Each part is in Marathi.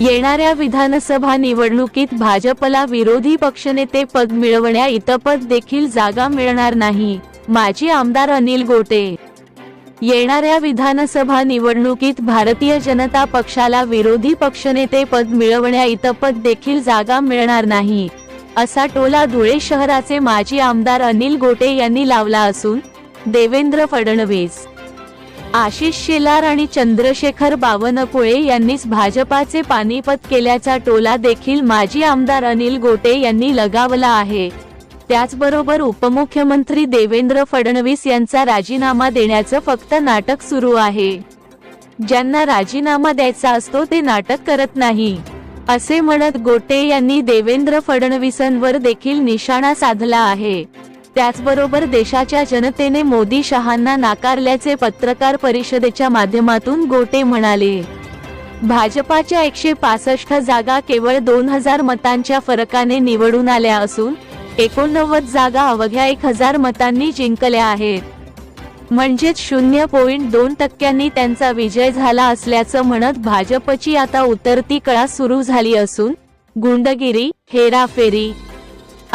येणाऱ्या विधानसभा निवडणुकीत भाजपला विरोधी पक्षनेते पद मिळवण्या इतपत देखील जागा मिळणार नाही. माजी आमदार अनिल गोटे. येणाऱ्या विधानसभा निवडणुकीत भारतीय जनता पक्षाला विरोधी पक्षनेते पद मिळवण्या इतपत देखील जागा मिळणार नाही. असा टोला धुळे शहराचे माजी आमदार अनिल गोटे यांनी लावला असून देवेंद्र फडणवीस. आशिष शेलार आणि चंद्रशेखर बावनकुळे यांनीच भाजपाचे पानिपत केल्याचा टोला देखील माजी आमदार अनिल गोटे यांनी लगावला आहे. त्याचबरोबर उपमुख्यमंत्री देवेंद्र फडणवीस यांचा राजीनामा देण्याचं फक्त नाटक सुरू आहे. ज्यांना राजीनामा द्यायचा असतो ते नाटक करत नाही. असे म्हणत गोटे यांनी देवेंद्र फडणवीसांवर देखील निशाणा साधला आहे. त्याचबरोबर देशाच्या जनतेने मोदी शहांना नाकारल्याचे पत्रकार परिषदेच्या माध्यमातून गोटे म्हणाले. भाजपाच्या एकशे पासष्ट जागा केवळ दोन हजार मतांच्या फरकाने निवडून आल्या असून एकोणनव्वद जागा अवघ्या एक हजार मतांनी जिंकल्या आहेत. म्हणजेच शून्य पॉईंट दोन टक्क्यांनी त्यांचा विजय झाला असल्याचं म्हणत भाजपची आता उतरती कळा सुरू झाली असून गुंडगिरी हेराफेरी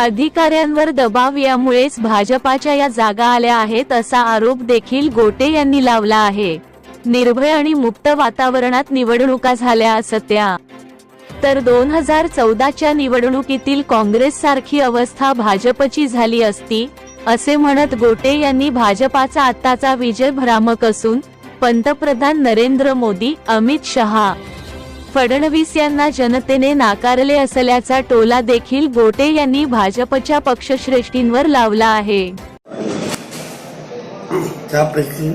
अधिकाऱ्यांवर दबाव यामुळेच भाजपाच्या या जागा आल्या आहेत असा आरोप देखील गोटे यांनी लावला आहे. निर्भय आणि मुक्त वातावरणात निवडणुका झाल्या असत्या. तर दोन हजार चौदाच्या निवडणुकीतील काँग्रेस सारखी अवस्था भाजपची झाली असती असे म्हणत गोटे यांनी भाजपाचा आत्ताचा विजय भ्रामक असून पंतप्रधान नरेंद्र मोदी अमित शहा फडणवीस यांना जनतेने नाकारले असल्याचा टोला देखील गोटे यांनी भाजपच्या पक्षश्रेष्ठींवर लावला आहे. त्यापैकी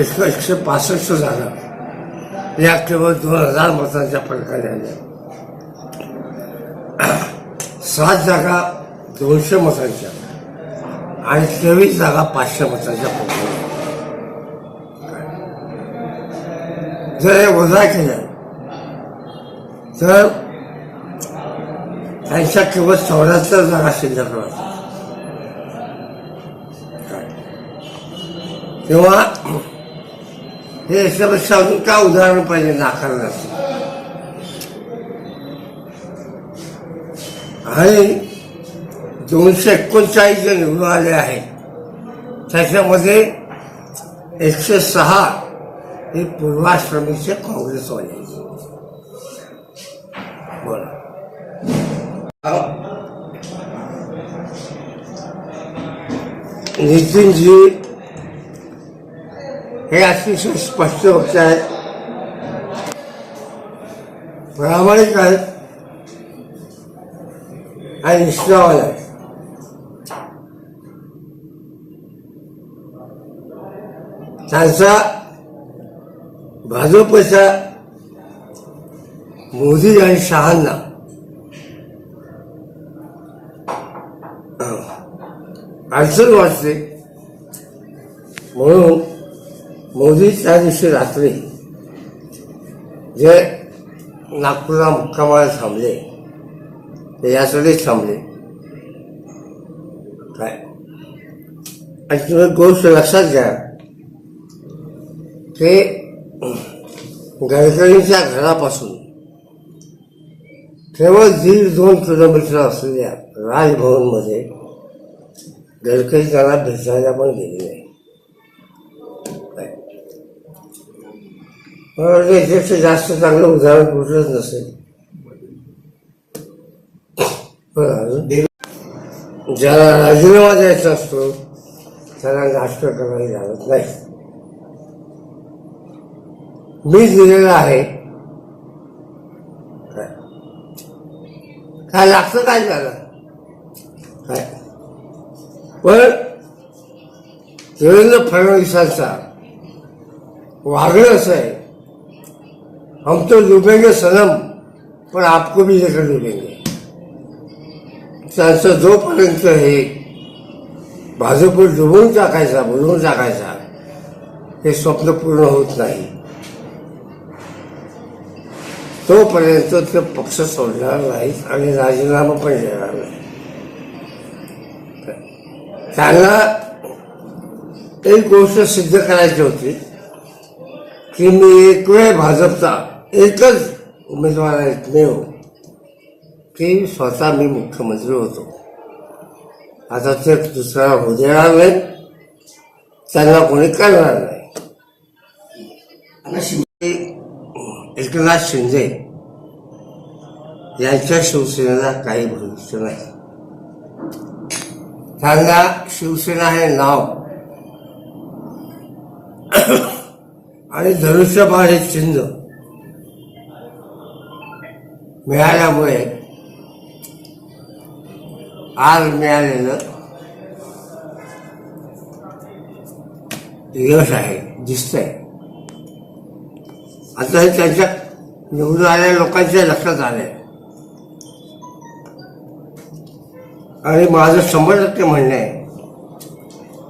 एकशे पासष्ट जागा या केवळ दोन हजार मतांच्या फरकाने आल्या. सात जागा दोनशे मतांच्या आणि तेवीस जागा पाचशे मतांच्या फरकाने जर हे वजा केलं तर त्यांच्या केवळ चौऱ्याहत्तर जागा शिल्लक राहतात तेव्हा हे याच्यापेक्षा अजून काय उदाहरण पाहिजे नाकारण्याचं आणि दोनशे एकोणचाळीस जे निवडून आले आहेत. त्याच्यामध्ये एकशे सहा हे पूर्वाश्रमीचे काँग्रेसवाले बोला नितीनजी हे अतिशय स्पष्ट वक्ते आहेत प्रामाणिक आहेत आणि निष्ठावान आहेत त्यांचा भाजपचा मोदी आणि शहांना. अडचण वाटते. म्हणून मोदी त्या दिवशी रात्री जे नागपूरला मुक्कामाला थांबले ते यासाठी थांबले. काय? आणि तुम्ही गोष्ट लक्षात घ्या. ते गडकरींच्या घरापासून केवळ दीड दोन किलोमीटर असलेल्या राजभवनमध्ये गडकरी त्याला भेटायला पण गेले नाही. मला याच्यापेक्षा जास्त चांगलं उदाहरण कुठलंच नसेल. बरं, ज्याला राजीनामा द्यायचा असतो त्याला नाटक करायला लागत नाही. मी दिलेला आहे. काय लागतं काय झालं? काय? पण देवेंद्र फडणवीसांचा वागणं असं आहे. हम तो लुबेंगे सनम पण आपको भी लेकर डुबेंगे त्यांचं जोपर्यंत हे भाजप डुबवून टाकायचा बुडवून टाकायचा हे स्वप्न पूर्ण होत नाही. तोपर्यंत ते पक्ष सोडणार नाहीत आणि राजीनामा पण देणार नाही त्यांना एक गोष्ट सिद्ध करायची होती की मी एक वेळ भाजपचा एकच उमेदवार एकमेव की स्वतः मी मुख्यमंत्री होतो आता ते दुसरा होऊ देणार नाही त्यांना कोणी करणार नाही शिंदे एकनाथ शिंदे यांच्या शिवसेनेला काही भविष्य नाही. त्यांना शिवसेना हे नाव. आणि धनुष्यबाण हे चिन्ह. मिळाल्यामुळे आज मिळालेलं यश आहे दिसतंय. आता हे त्यांच्या निवडून आलेल्या लोकांच्या लक्षात आले आणि माझं शंभर टक्के म्हणणं आहे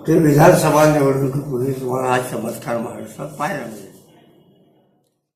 की विधानसभा निवडणुकीपूर्वी तुम्हाला हा चमत्कार महाराष्ट्रात पाहायला मिळेल.